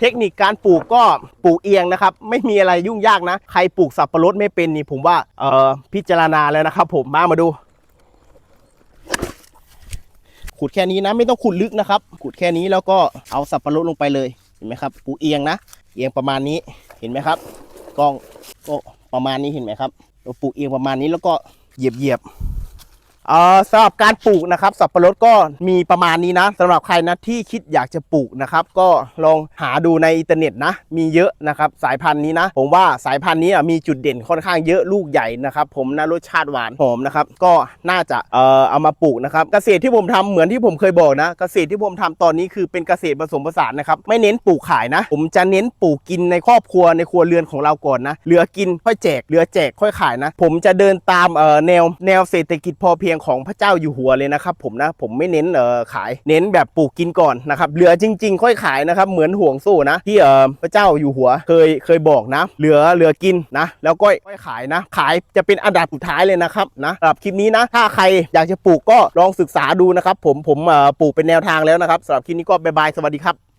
เทคนิคการปลูกก็ปลูกเอียงนะครับ ไม่มีอะไรยุ่งยากนะ ใครปลูกสับปะรดไม่เป็นนี่ผมว่าเออพิจารณาแล้วนะครับ ผมมามาดู ขุดแค่นี้นะไม่ต้องขุดลึกนะครับ ขุดแค่นี้แล้วก็เอาสับปะรดลงไปเลยเห็นไหมครับ ปลูกเอียงนะ เอียงประมาณนี้เห็นไหมครับกล้องก็ประมาณนี้เห็นไหมครับเราปลูกเอียงประมาณนี้แล้วก็เหยียบเหยียบ เอ่อสำหรับการปลูกนะครับ สับปะรดก็มีประมาณนี้นะสำหรับใครนะที่คิดอยากจะปลูกนะครับ ก็ลองหาดูในอินเทอร์เน็ตนะ มีเยอะนะครับ สายพันธุ์นี้นะ ผมว่าสายพันธุ์นี้อะมีจุดเด่นค่อนข้างเยอะลูกใหญ่นะครับ ผมนะรสชาติหวานหอมนะครับ ก็น่าจะเอ่อเอามาปลูกนะครับ เกษตรที่ผมทำเหมือนที่ผมเคยบอกนะ เกษตรที่ผมทำตอนนี้คือเป็นเกษตรผสมผสานนะครับ ไม่เน้นปลูกขายนะ ผมจะเน้นปลูกกินในครอบครัวในครัวเรือนของเราก่อนนะเหลือกินค่อยแจกเหลือแจกค่อยขายนะ ผมจะเดินตามเอ่อแนวแนวเศรษฐกิจพอเพียงของพระเจ้าอยู่หัวเลยนะครับผมนะผมไม่เน้นเอ่อขายเน้นแบบปลูกกินก่อนนะครับเหลือจริง ๆ ค่อยขายนะครับเหมือนห่วงโซ่นะ ที่เอ่อพระเจ้าอยู่หัวเคยเคยบอกนะ เหลือเหลือกินนะ แล้วก็ค่อยขายนะ ขายจะเป็นอันดับสุดท้ายเลยนะครับนะสำหรับคลิปนี้นะ ถ้าใครอยากจะปลูกก็ลองศึกษาดูนะครับผมผมเอ่อปลูกเป็นแนวทางแล้วนะครับสำหรับคลิปนี้ก็บายบายสวัสดีครับ